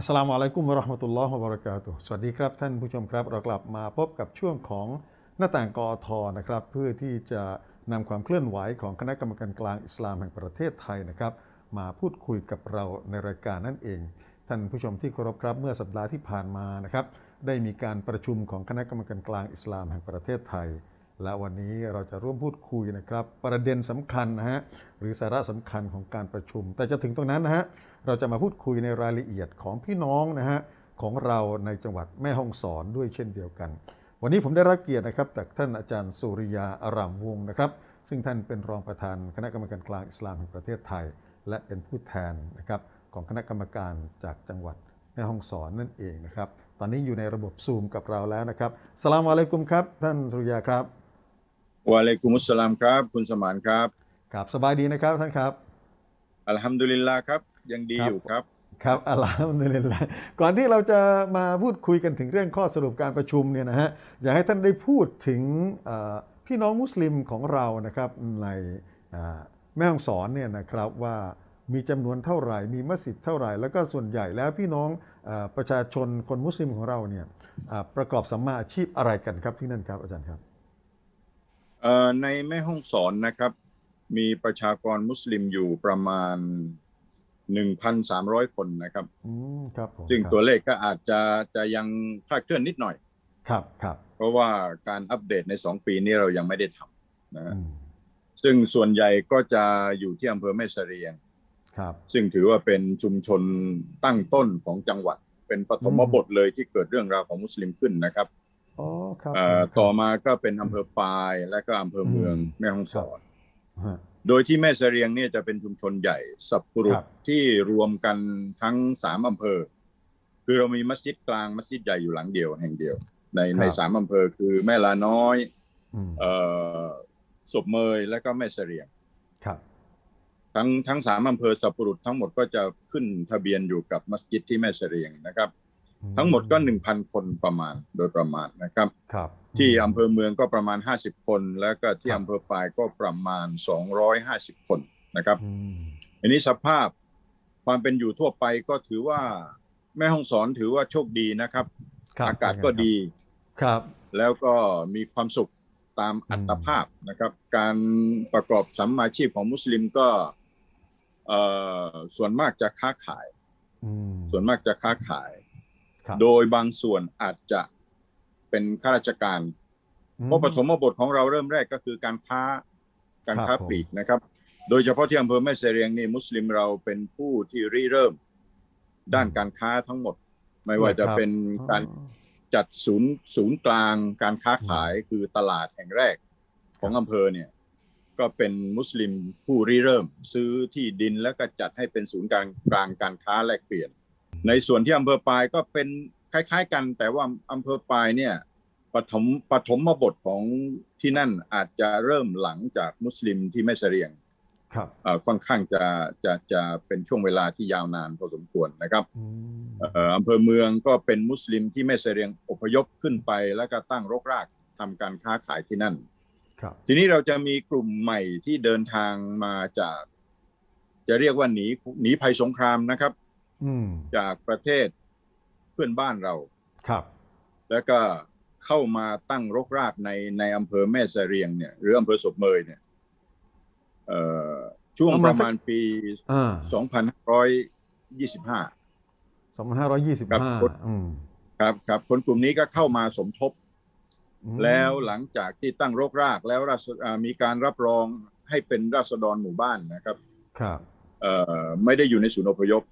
อัสสลามุอะลัยกุมวะราะห์มะตุลลอฮ์วะบะเราะกาตุสวัสดีครับท่านผู้ชมครับ เรากลับมาพบกับช่วงของหน้าต่างกอทนะครับ เพื่อที่จะนำความเคลื่อนไหวของคณะกรรมการกลางอิสลามแห่งประเทศไทยนะครับ มาพูดคุยกับเราในรายการนั่นเอง ท่านผู้ชมที่เคารพครับเมื่อสัปดาห์ที่ผ่านมานะครับ ได้มีการประชุมของคณะกรรมการกลางอิสลามแห่งประเทศไทย และวันนี้เราจะร่วมพูดคุยนะครับ ประเด็นสำคัญนะฮะหรือสาระสำคัญของการประชุม แต่จะถึงตรงนั้นนะฮะเราจะมาพูดคุยในรายละเอียดของพี่น้องนะฮะของเราในจังหวัดแม่ฮ่องสอนด้วยเช่นเดียวกัน วันนี้ผมได้รับเกียรตินะครับจากท่านอาจารย์สุริยาอารามวงศ์นะครับ ซึ่งท่านเป็นรองประธานคณะกรรมการกลางอิสลามแห่งประเทศไทย และเป็นผู้แทนนะครับของคณะกรรมการจากจังหวัดแม่ฮ่องสอนนั่นเองนะครับตอนนี้อยู่ในระบบซูมกับเราแล้วนะครับสลามอะลัยกุมครับ ท่านสุริยาครับ วะอะลัยกุมุสสลามครับ คุณสมานครับครับสบายดีนะครับท่านครับ อัลฮัมดุลิลลาห์ครับยังดีครับอยู่ครับครับอัลฮัมดุลิลละก่อนที่เราจะมาพูดคุยกันถึงเรื่องข้อสรุปการประชุมเนี่ยนะฮะอยากให้ท่านได้พูดถึงเอ่อพี่น้องมุสลิมของเรานะครับในอ่าแม่ฮ่องสอนเนี่ยนะครับว่ามีจำนวนเท่าไหร่ มีมัสยิดเท่าไหร่ แล้วก็ส่วนใหญ่แล้วพี่น้องเออประชาชนคนมุสลิมของเราเนี่ยอ่าประกอบสัมมาอาชีพอะไรกันครับที่นั่นครับอาจารย์ครับเอ่อ ในแม่ห้องสอนนะครับ มีประชากรมุสลิมอยู่ประมาณ 1,300 คนนะครับอืมครับผมซึ่งครับตัวเลขก็อาจจะจะยังคลาดเคลื่อนนิดหน่อย ครับครับ เพราะว่าการอัปเดตใน 2 ปีนี้เรายังไม่ได้ทำนะฮะอืมซึ่งส่วนใหญ่ก็จะอยู่ที่อำเภอแม่เสรียงครับ ซึ่งถือว่าเป็นชุมชนตั้งต้นของจังหวัด เป็นปฐมบทเลยที่เกิดเรื่องราวของมุสลิมขึ้นนะครับอ๋อครับเอ่อ ต่อมาก็เป็นอำเภอปาย และก็อำเภอเมืองอืมแม่ฮ่องสอนฮะโดยที่แม่เสรียงเนี่ยจะเป็นชุมชนใหญ่สับปรุคษรับที่รวมกันทั้งสามอำเภอ คือเรามีมัสยิดกลางมัสยิดใหญ่อยู่หลังเดียวแห่งเดียว ในในสามอำเภอคือแม่ลาน้อยอืมเอ่อศพเมยและก็แม่เสรียงครับทั้งทั้งสามอำเภอสับปรุษทั้งหมดก็จะขึ้นทะเบียนอยู่กับมัสยิดที่แม่เสรียงนะครับ ทั้งหมดก็หนึ่งพันคนประมาณโดยประมาณนะครับครับ ที่อำเภอเมืองก็ประมาณ 50 คน แล้วก็ที่ครับอำเภอปายก็ประมาณ 250 คนนะครับอืมอันนี้สภาพความเป็นอยู่ทั่วไปก็ถือว่าแม่ห้องสอนถือว่าโชคดีนะครับครับ อากาศก็ดีครับ แล้วก็มีความสุขตามอัตภาพนะครับ การประกอบสัมมาชีพของมุสลิมก็เอ่อส่วนมากจะค้าขายอืมส่วนมากจะค้าขายครับ โดยบางส่วนอาจจะเป็นข้าราชการ เพราะปฐมบทของเราเริ่มแรกก็คือการค้าการค้าครับผมปลีกนะครับ โดยเฉพาะที่อำเภอแม่เสรียงนี่มุสลิมเราเป็นผู้ที่ริเริ่ม ด้านการค้าทั้งหมด ไม่ว่าจะเป็นการอ๋อจัดศูนย์ศูนย์กลางการค้าขายคือตลาดแห่งแรกของอำเภอเนี่ยก็เป็นมุสลิมผู้ริเริ่ม ซื้อที่ดินแล้วก็จัดให้เป็นศูนย์กลางกลางการค้าแลกเปลี่ยน ในส่วนที่อำเภอปายก็เป็นคล้าย ๆ กัน แต่ว่าอำเภอปายเนี่ยปฐมปฐมบทของที่นั่นอาจจะเริ่มหลังจากมุสลิมที่แม่เสรียงครับเอ่อค่อนข้างจะจะจะเป็นช่วงเวลาที่ยาวนานพอสมควรนะครับอืมเอ่ออำเภอเมืองก็เป็นมุสลิมที่แม่เสรียงอพยพขึ้นไปแล้วก็ตั้งรกรากทำการค้าขายที่นั่น ครับ ทีนี้เราจะมีกลุ่มใหม่ที่เดินทางมาจาก จะเรียกว่าหนีหนีภัยสงครามนะครับอืม จากประเทศเพื่อนบ้านเรา ครับ แล้วก็เข้ามาตั้งรกรากในในอำเภอแม่เสรียงเนี่ยหรืออำเภอศพเมยเนี่ยเอ่อช่วงประมาณปีอ่า2525สองพันห้าร้อยยี่สิบครับห้าคนอืมครับครับคนกลุ่มนี้ก็เข้ามาสมทบอืมแล้วหลังจากที่ตั้งรกรากแล้วราษอ่ามีการรับรองให้เป็นราษฎรหมู่บ้านนะครับ ครับเอ่อไม่ได้อยู่ในศูนย์อพยพเ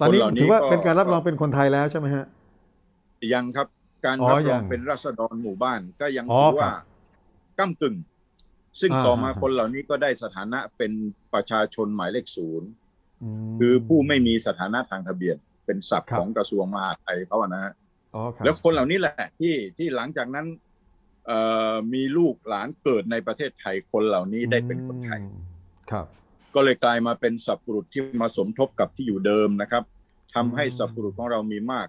ตอนนี้คเหล่ถือว่าเป็นการรับรองเป็นคนไทยแล้วใช่ไหมฮะ ยังครับ การอ๋อรับรยัองงเป็นราษฎรหมู่บ้านก็ยังอ๋อถือครัว่าบก้ากึ่ง ซึ่งอ่าต่อมาอ่าคนเหล่านี้ก็ได้สถานะเป็นประชาชนหมายเลขศูนย์มคือผู้ไม่มีสถานะทางทะเบียน เป็นศัพท์ครับของกระทรวงมหาดไทยเขาอะนะฮะอ๋อครับแล้วคนเหล่านี้แหละที่ที่หลังจากนั้นเอ่อมีลูกหลานเกิดในประเทศไทยคนเหล่านี้ได้เป็นคนไทยอืมครับ ก็เลยกลายมาเป็นสับปรุษที่มาสมทบกับที่อยู่เดิมนะครับทำให้อืมสับปรุษของเรามีมาก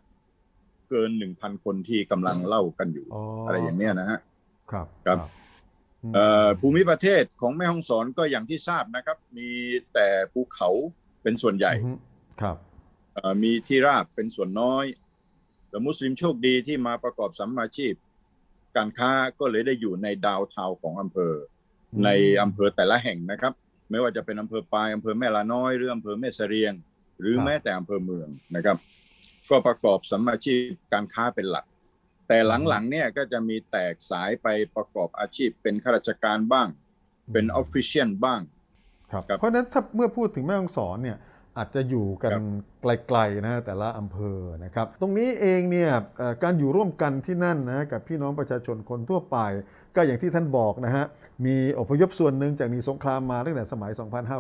เกินหนึ่งพันคนที่กำลังเล่ากันอยู่อ๋อออะไรอย่างเนี้ยนะฮะครับครับมเอ่อภูมิประเทศของแม่ฮ่องสอนก็อย่างที่ทราบนะครับ มีแต่ภูเขาเป็นส่วนใหญ่อืมครับเอ่อมีที่ราบเป็นส่วนน้อย แต่มุสลิมโชคดีที่มาประกอบสัมมาชีพ การค้าก็เลยได้อยู่ในดาวเทาวน์ของอำเภออืมในอำเภอแต่ละแห่งนะครับ ไม่ว่าจะเป็นอำเภอปายอำเภอแม่ละน้อยหรืออำเภอแม่เสรียง หรือแม้แต่อำเภอเมืองนะครับ ก็ประกอบสัมมาชีพการค้าเป็นหลัก แต่หลังๆเนี่ยก็จะมีแตกสายไปประกอบอาชีพเป็นข้าราชการบ้าง เป็นออฟฟิเชียลบ้างครับครับเพราะฉะนั้นถ้าเมื่อพูดถึงแม่ฮ่องสอนเนี่ยอาจจะอยู่กันครับไกลๆนะฮะแต่ละอำเภอนะครับ ตรงนี้เองเนี่ยเอ่อการอยู่ร่วมกันที่นั่นนะกับพี่น้องประชาชนคนทั่วไป ก็อย่างที่ท่านบอกนะฮะ มีอพยพส่วนหนึ่งจากหนีสงครามมาตั้งแต่สมัย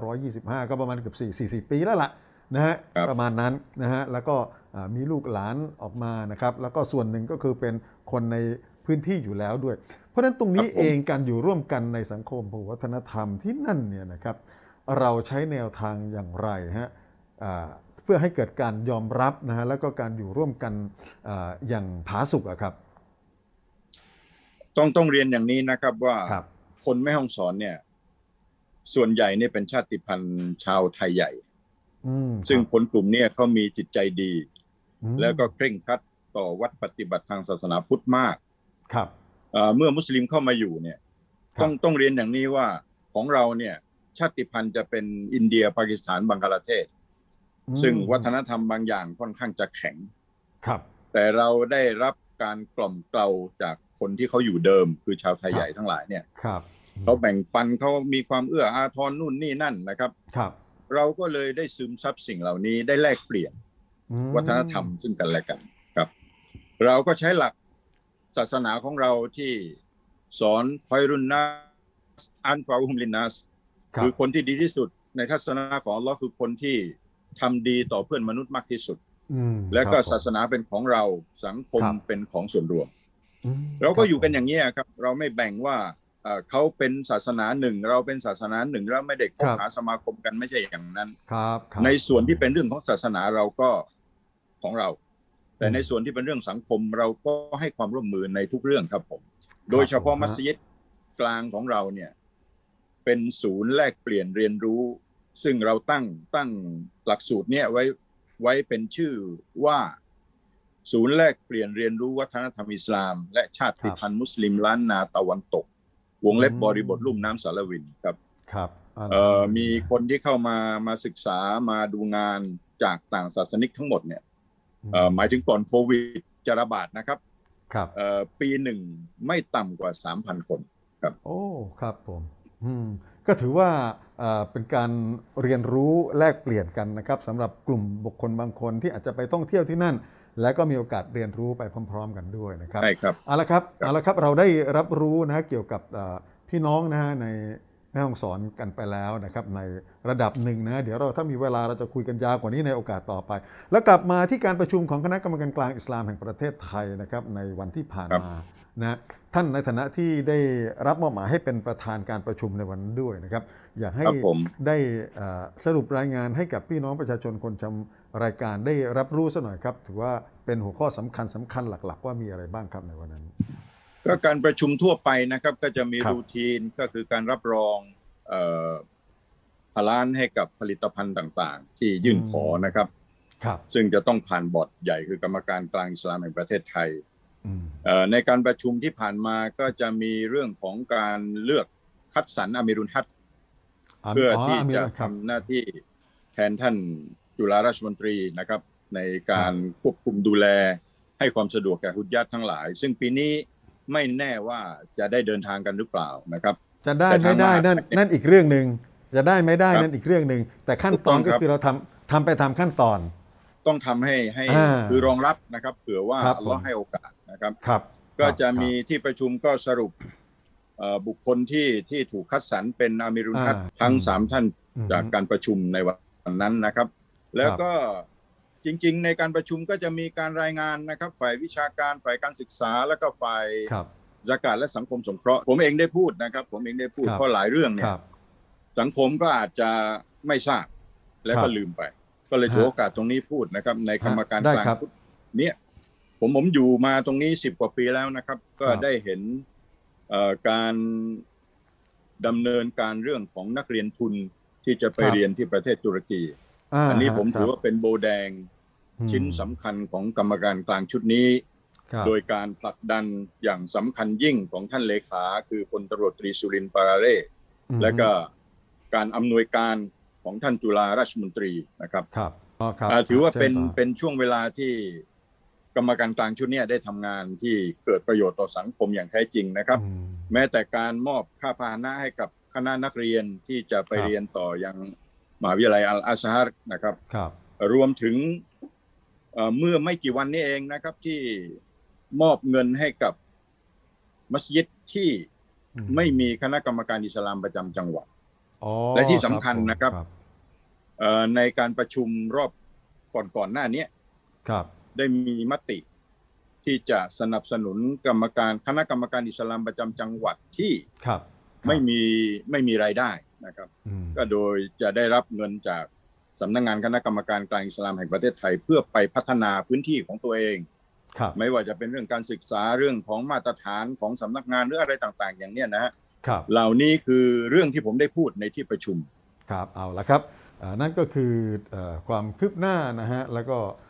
2525 ก็ประมาณเกือบ4 40 ปีแล้วล่ะนะฮะครับประมาณนั้นนะฮะแล้วก็อ่ามีลูกหลานออกมานะครับ แล้วก็ส่วนหนึ่งก็คือเป็นคนในพื้นที่อยู่แล้วด้วย เพราะฉะนั้นตรงนี้ครับผมเองการอยู่ร่วมกันในสังคมวัฒนธรรมที่นั่นเนี่ยนะครับ เราใช้แนวทางอย่างไรฮะอ่าเพื่อให้เกิดการยอมรับนะฮะแล้วก็การอยู่ร่วมกันอาอย่างผาสุกอะครับ ต้องต้องเรียนอย่างนี้นะครับว่าครับ คนแม่ฮ่องสอนเนี่ย ส่วนใหญ่เนี่ยเป็นชาติพันธุ์ชาวไทยใหญ่ อืมซึ่งครับคนกลุ่มเนี้เขามีจิตใจดี อืมแล้วก็เคร่งครัดต่อวัดปฏิบัติทางศาสนาพุทธมากครับ เอ่อเมื่อมุสลิมเข้ามาอยู่เนี่ย ครับ ต้องต้องเรียนอย่างนี้ว่าของเราเนี่ย ชาติพันธุ์จะเป็นอินเดียปากีสถานบังกลาเทศอืมซึ่งวัฒนธรรมบางอย่างค่อนข้างจะแข็ง ครับ แต่เราได้รับ การกล่อมเกลาจากคนที่เขาอยู่เดิม คือชาวไทยใหญ่ทั้งหลายเนี่ยครับเขาแบ่งปันเขามีความเอื้ออาทรนู่นนี่นั่นนะครับ ครับ เราก็เลยได้ซึมซับสิ่งเหล่านี้ได้แลกเปลี่ยนอืมวัฒนธรรมซึ่งกันและกันครับ เราก็ใช้หลักศาสนาของเราที่สอนคอยรุนนัสอันฟาอุมลินนัสครับคือคนที่ดีที่สุดในทัศนะของอัลเลอฮ์คือคนที่ทำดีต่อเพื่อนมนุษย์มากที่สุดอืม และก็ครับผมศาสนาเป็นของเราสังคมครับเป็นของส่วนรวมอืมเราก็อยู่ครับกันอย่างนี้ยครับ เราไม่แบ่งว่าเอ่อเขาเป็นศาสนาหนึ่ง เราเป็นศาสนาหนึ่งแล้วไม่ได้คบหาสมาคมกันไม่ใช่อย่างนั้นครับครับในส่วนที่เป็นเรื่องของศาสนาเราก็ของเรา แต่อืมในส่วนที่เป็นเรื่องสังคมเราก็ให้ความร่วมมือในทุกเรื่องครับผม โดยเฉพาะผมฮะมัสยิดกลางของเราเนี่ย เป็นศูนย์แลกเปลี่ยนเรียนรู้ ซึ่งเราตั้งตั้งหลักสูตรเนี่ยไว้ ไว้เป็นชื่อว่าศูนย์แลกเปลี่ยนเรียนรู้วัฒนธรรมอิสลาม และชาติพันธุ์มุสลิมล้านนาตะวันตก วงเล็บบริบทลุ่มน้ำสารวินครับครับาเอ่อมีคนที่เข้ามามาศึกษามาดูงานจากต่างศาสนิกทั้งหมดเนี่ยเอ่อหมายถึงก่อนโควิดจะระบาดนะครับครับเอ่อปีหนึ่งไม่ต่ำกว่า3,000คนโอ้ครับผม อืม ก็ถือว่าเอ่อเป็นการเรียนรู้แลกเปลี่ยนกันนะครับสำหรับกลุ่มบุคคลบางคนที่อาจจะไปท่องเที่ยวที่นั่น และก็มีโอกาสเรียนรู้ไปพร้อม ๆ กันด้วยนะครับใช่ครับเอาละครับครับเอาละครับเราได้รับรู้นะฮะเกี่ยวกับเอ่อพี่น้องนะฮะในแม่ห้องสอนกันไปแล้วนะครับในระดับหนึ่งนะเดี๋ยวเราถ้ามีเวลาเราจะคุยกันยาวกว่านี้ในโอกาสต่อไป แล้วกลับมาที่การประชุมของคณะกรรมการกลางอิสลามแห่งประเทศไทยนะครับในวันที่ผ่านครับมา นะท่านในฐานะที่ได้รับมอบหมายให้เป็นประธานการประชุมในวันนั้นด้วยนะครับ อยากให้ครับผมได้เอ่อสรุปรายงานให้กับพี่น้องประชาชนคนชมรายการได้รับรู้สักหน่อยครับ ถือว่าเป็นหัวข้อสำคัญสำคัญหลัก ๆ ว่ามีอะไรบ้างครับในวันนั้น ก็การประชุมทั่วไปนะครับ ก็จะมีครับรูทีนก็คือการรับรองเอ่อพลานให้กับผลิตภัณฑ์ต่างๆ ที่ยื่นขอนะครับ ครับ ซึ่งจะต้องผ่านบอร์ดใหญ่คือกรรมการกลางอิสลามแห่งประเทศไทยอืมเอ่อ ในการประชุมที่ผ่านมาก็จะมีเรื่องของการเลือกคัดสรรอามิรุนฮัตเพื่อที่มีจะแล้วครับทำหน้าที่แทนท่านจุฬาราชมนตรีนะครับ ในการควบคุมดูแลให้ความสะดวกแก่ฮุดยัดทั้งหลาย ซึ่งปีนี้ไม่แน่ว่าจะได้เดินทางกันหรือเปล่านะครับ จะได้แต่ไม่ได้ทางมานั่นนั่นอีกเรื่องหนึ่งจะได้ไม่ได้ครับนั่นอีกเรื่องหนึ่งแต่ขั้นถูกตต้ออนงก็ครับคือเราทำทำไปตามขั้นตอน ต้องทำให้ให้อ่าคือรองรับนะครับ เผื่อว่าครับอัลเลาะผมห์ให้โอกาส นะครับครับ ก็จะครับมีที่ประชุมก็สรุปเอ่อบุคคลที่ที่ถูกคัดสรรเป็นอามิรุนฮัตอ่าทั้งอืมสามท่านอืมจากการประชุมในวันนั้นนะครับ แล้วก็จริง ๆ ในการประชุมก็จะมีการรายงานนะครับ ฝ่ายวิชาการฝ่ายการศึกษาแล้วก็ฝ่ายครับสากาศและสังคมสงเคราะห์ผมเองได้พูดนะครับ ผมเองได้พูดครับเพราะหลายเรื่องคเนี่ยรับสังคมก็อาจจะไม่ทราบแล้วครัก็บลืมไป ก็เลยถือฮะโอกาสตรงนี้พูดนะครับ ในกรรมการได้กลางครับชุดเนี่ย ผมผมอยู่มาตรงนี้สิบกว่าปีแล้วนะครับ ก็ครับได้เห็นเอ่อการดำเนินการเรื่องของนักเรียนทุนที่จะไปเรียนที่ประเทศตุรกีาอันนี้ผมฮะถือว่าเป็นโบแดงอืมชิ้นสำคัญของกรรมการกลางชุดนี้ครับโดยการผลักดันอย่างสำคัญยิ่งของท่านเลขา คือพลตำรวจตรีสุรินทร์ปาราเร่อืมและก็การอำนวยการของท่านจุฬาราชมนตรีนะครับครับอ๋อครับอ่าถือว่าเป็นแจ้งต่อเป็นช่วงเวลาที่ กรรมการกลางชุดเนี้ได้ทำงานที่เกิดประโยชน์ต่อสังคมอย่างแท้จริงนะครับอืมแม้แต่การมอบค่าพาหนะให้กับคณะนักเรียนที่จะไปครับเรียนต่อยังมหาวิทยาลัยอัลอาซฮาร์นะครับครับ รวมถึงเอ่อเมื่อไม่กี่วันนี้เองนะครับที่มอบเงินให้กับมัสยิดที่อืไม่มีคณะกรรมการอิสลามประจำจังหวัดอ๋อและที่สำคัญผมนะครับเอ่อในการประชุมรอบก่อนๆหน้าเนี้ยครับ ได้มีมติ ที่จะสนับสนุนกรรมการคณะกรรมการอิสลามประจำจังหวัดที่ครับไม่มีไม่มีรายได้นะครับอืมก็โดยจะได้รับเงินจากสำนักงานคณะกรรมการกลางอิสลามแห่งประเทศไทย เพื่อไปพัฒนาพื้นที่ของตัวเองครับไม่ว่าจะเป็นเรื่องการศึกษาเรื่องของมาตรฐานของสำนักงานหรืออะไรต่าง ๆ อย่างเนี้ยนะฮะครับเหล่านี้คือเรื่องที่ผมได้พูดในที่ประชุม ครับเอาละครับอ่านั่นก็คือเออความคืบหน้านะฮะแล้วก็อ่า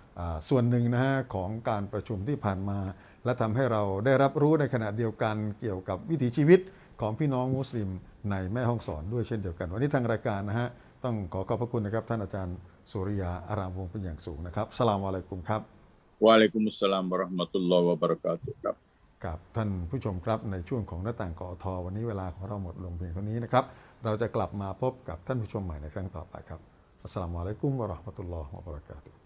ส่วนหนึ่งนะฮะของการประชุมที่ผ่านมา และทำให้เราได้รับรู้ในขณะเดียวกันเกี่ยวกับวิถีชีวิตของพี่น้องมุสลิมในแม่ห้องสอนด้วยเช่นเดียวกัน วันนี้ทางรายการนะฮะต้องขอขอบพระคุณนะครับ ท่านอาจารย์สุริยาอารามวงศ์เป็นอย่างสูงนะครับสลามอะลัยกุมครับวะอะลัยกุมุสสลามวะเราะห์มะตุลลอฮ์วะบะเราะกาตุฮ์ครับกับท่านผู้ชมครับในช่วงของหน้าต่างกอทอวันนี้เวลาของเราหมดลงเพียงเท่านี้นะครับเราจะกลับมาพบกับท่านผู้ชมใหม่ในครั้งต่อไปครับอัสสลามุอะลัยกุมวะเราะห์มะตุลลอฮ์วะบะเราะกาตุฮ์